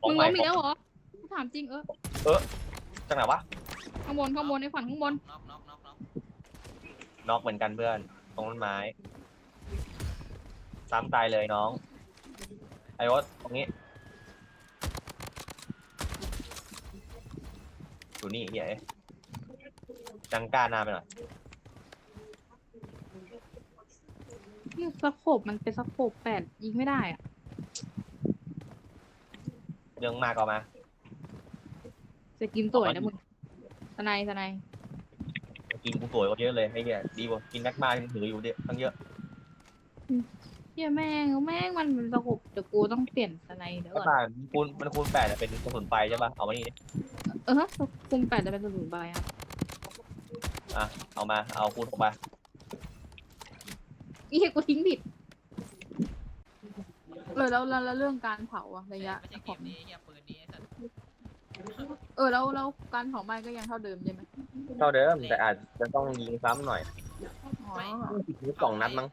ของมึงใหม่ล้มอีกแล้วเหรอกูถามจริงเออจังไหนวะข้างบนข้างบนไอ้ขวัญข้างบนน็อกน็อกน็อกน็อกน็อกเหมือนกันเพื่อน ตรงต้นไม้ ซ้ำตายเลยน้อง ไอ้วอตรงนี้อยู่นี่เหี้ยเอ้ยจังกล้าหนาไปหน่อยนี่สโคบมันเป็นสโคบแปดยิงไม่ได้อะเรื่องมากก็มาสกินสวยนะมึงทนายทนายกินกูสวยกว่าเยอะเลยไอ้เหี้ยดีกว่ากินแม็กมาที่มึงถืออยู่เดียวตั้งเยอะเฮียแม่งแม่งมันเป็นสโคบเดี๋ยวกูต้องเปลี่ยนทนายเดี๋ยวก็ก่อนตามันคูณมันคูณแปดอะเป็นกระสุนไฟใช่ป่ะเอามานี่ดิเออคุมแปดจะเป็นสมุนใบอะอะเอามาเอาคูณออกมาอีเหี้ยกูทิ้งผิด เออแล้วแล้วแล้วเรื่องการเผาอะระยะไม่ใช่เกของมนี้เฮียปืนนี้ไอ้สัตว์เออแล้วแล้วการเผาไหม้ก็ยังเท่าเดิมใช่ไหมเท่าเดิมแต่อาจจะต้องยิงซ้ำหน่อยอ๋อยิงสองนัดมั้ง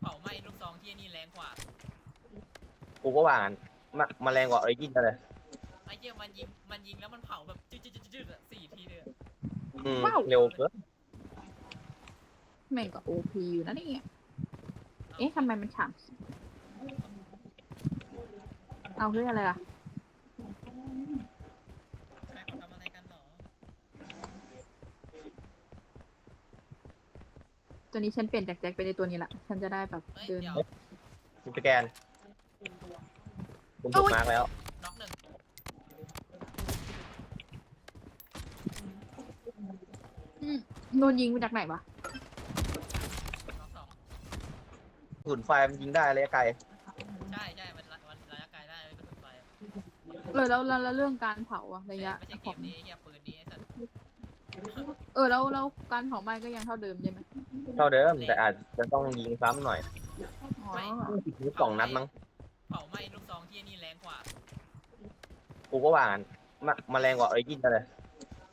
เผาไหม้ลูกซองที่นี่แรงกว่ากูก็ว่างั้นมามาแรงกว่าออริจินเลยไอ้เหี้ยมันยิงมันยิงแล้วมันเผาแบบจืดจืดจืดจืดอะสี่ทีเลยอะอืมเร็วเกินแม่งก็โอพีอยู่นะเนี่ยเอ๊ะทำไมมันฉ่ำ เอาเพื่ออะไรล่ะใครเขาทำอะไรกันหรอตัวนี้ฉันเปลี่ยนจากแจ็คไปในตัวนี้ละ ฉันจะได้แบบเฮ้ยเดิน เดี๋ยวคุณสแกนคุณถูกมาร์กแล้ว น็อกหนึ่งอืมโดนยิงมาจากไหนวะน็อกสองกระสุนไฟมันยิงได้ระยะไกล เออแล้วแล้วแล้วเรื่องการเผาอะระยะไม่ใช่ขเกองมนี้เฮียปืนนี้ไอ้สัตว์เออแล้วแล้วการเผาไหม้ก็ยังเท่าเดิมใช่ไหมเท่าเดิมแต่อาจจะต้องยิงซ้ำหน่อยอ๋อยิงสองนัดมั้งเผาไหม้ลูกซองที่นี่แรงกว่ากูก็ว่างั้นมามาแรงกว่าออริจินเลย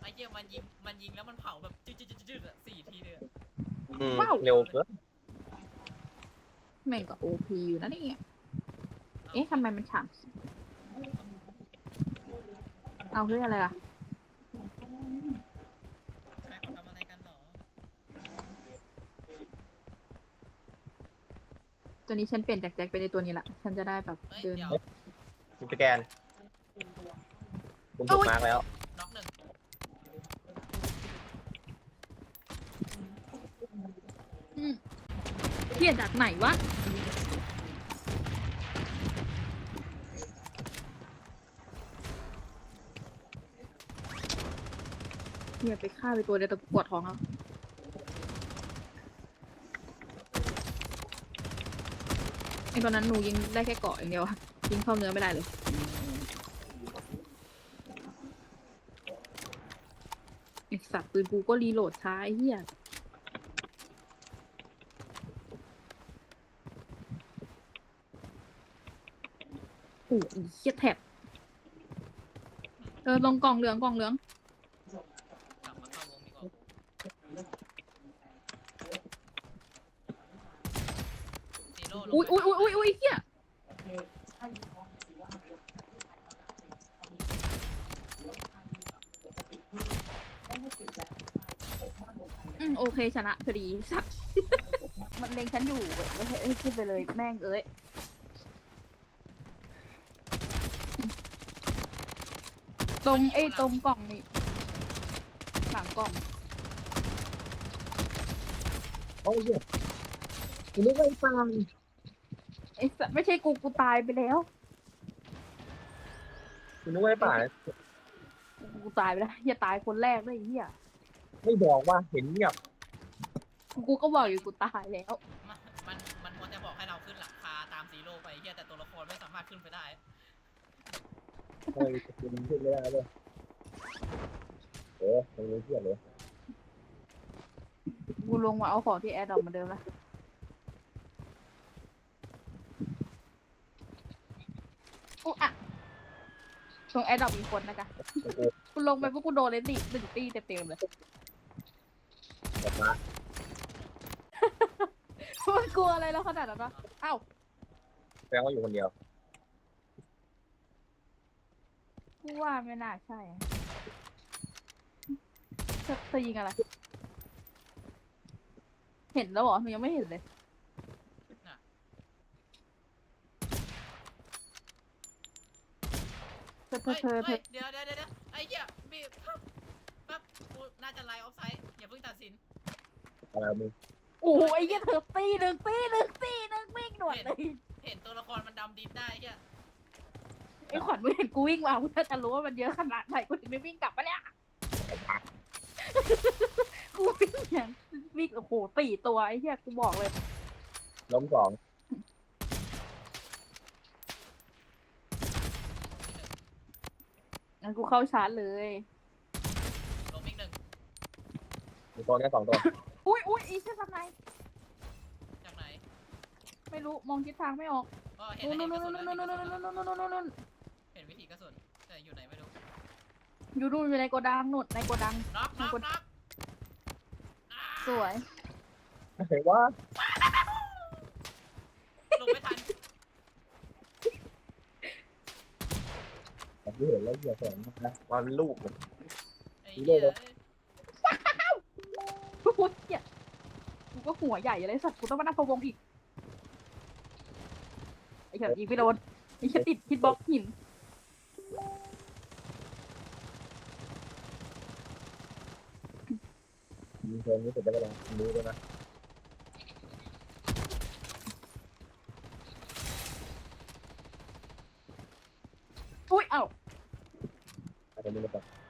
ไอ้เหี้ยมันยิงมันยิงแล้วมันเผาแบบจืดจืดจืดจืดอะสี่ทีเลยอะอืมเร็วเกินแม่งก็โอพีอยู่นะเนี่ยเอ๊ะทำไมมันฉ่ำ เอาเพื่ออะไรล่ะใครเขาทำอะไรกันหรอตัวนี้ฉันเปลี่ยนจากแจ็คไปในตัวนี้ละฉันจะได้แบบเฮ้ยเดินเดี๋ยวคุณสแกนคุณถูกมาร์กแล้ว น็อกหนึ่งอืมเปลี่ยนจากไหนวะ เนี่ยไปฆ่าไปตัวเดียวแต่กูปวดท้องแล้วไอตอนนั้นหนูยิงได้แค่เกาะอย่างเดียวอะยิงเข้าเนื้อไม่ได้เลยไอสัตว์ปืนกูก็รีโหลดช้าไอ้เหี้ยโอ้ยไอ้เหี้ยแท็บเออลงกล่องเหลืองกล่องเหลือง กลับมาเข้าวงดีกว่าซี โร่ลงอุ้ยไปอุ้ยอุ้ยอุ้ยอุ้ยเฮียอืมโอเคชนะพอดีสัตว์มันเล็งฉันอยู่เว้ยเฮ้ยขึ้นไปเลยแม่งเอ้ยตรงไอ้ตรงกล่องนี่หลังกล่อง โอ้ยคุณนึกว่าไอ้ปางไอ้ สัตว์ไม่ใช่กูกูตายไปแล้วคุณนึกว่าไอ้ป่ากูตายไปแล้วอย่าตายคนแรกเลยไอ้เฮียไม่บอกว่าเห็นเงียบกูก็บอกอยู่กูตายแล้ว มันมันมันควรจะบอกให้เราขึ้นหลังคาตามซีโร่ไปเฮียแต่ตัวละครไม่สามารถขึ้นไปได้เฮ้ยคุณพูดไม่ได้เลยเออตรงนี้เพี้ยเลยกูลงมาเอาของที่แอร์ดรอปเหมือนเดิมละ อุ๊อะตรงแอร์ดรอปมีคนนะจ๊ะกูลงไปพวกกูโดนเลยติหนึ่งตีเต็มๆเลยกลับมามันกลัวอะไรแล้วขนาดนั้นวะอ้าวแปลว่าอยู่คนเดียวกูว่าไม่น่าใช่อะเธอเธอยิงอะไร เห็นแล้วเหรอหนูยังไม่เห็นเลย เธ อเธอเฮ้ยเธอเธเฮ้อยเดี๋ยวเดี๋ยวเดี๋ยวไอ้เหี้ยบีบปั๊บปั๊บกูน่าจะไลน์ออฟไซด์อย่าเพิ่งตัดสินอะไรมึงโอ้โหไอ้เหี้ยเธอตีหนึ่งตีหนึ่งตีหนึ่งวิ่งหนวดเลยเห็นตัวละครมันดำดินได้เหี้ยไอ้ขวัญไม่เห็นกูวิ่งมากูจะรู้ว่ามันเยอะขนาดไหนกูถึงไม่วิ่งกลับมาเนี่ยกูวิ่งอย่างวิ่งโอ้โหสี่ตัวไอ้เหี้ยกูบอกเลยล้มสอง งั้นกูเข้าชาร์จเลย ลงอีกหนึ่งมีตัวแค่สองตัวอุ้ยอุ้ยอีเช่นทำไมจากไหนไม่รู้มองทิศทางไม่ออกก็เห็นนู่นเห็นู่นนกระนู่สุนนนู่แล้วนนู่นนู่นนู่นนู่นนู่นนู่นเห็นวิธีกระสุนแต่อยู่ไหนไม่รู้อยู่นู่นอยู่ในโกดังนู่นในโกดัง น็อกน็อกน็อกอ่าสวยเห็นว่าลงไม่ทัน ผมที่เห็นแล้วเหยียบแขนนะว่าเป็นลูกผมไอ้เหี้ยกูเหี้ยกูก็หัวใหญ่อะไรสัตว์กูต้องมานั่งพะวงอีกไอ้เหี้ยอีกไม่โดนไอ้เหี้ยติดฮิตบ็อกซ์หินยิงเพลินนี่เสร็จได้เวลารู้แล้วนะ Au! Caramba, tá.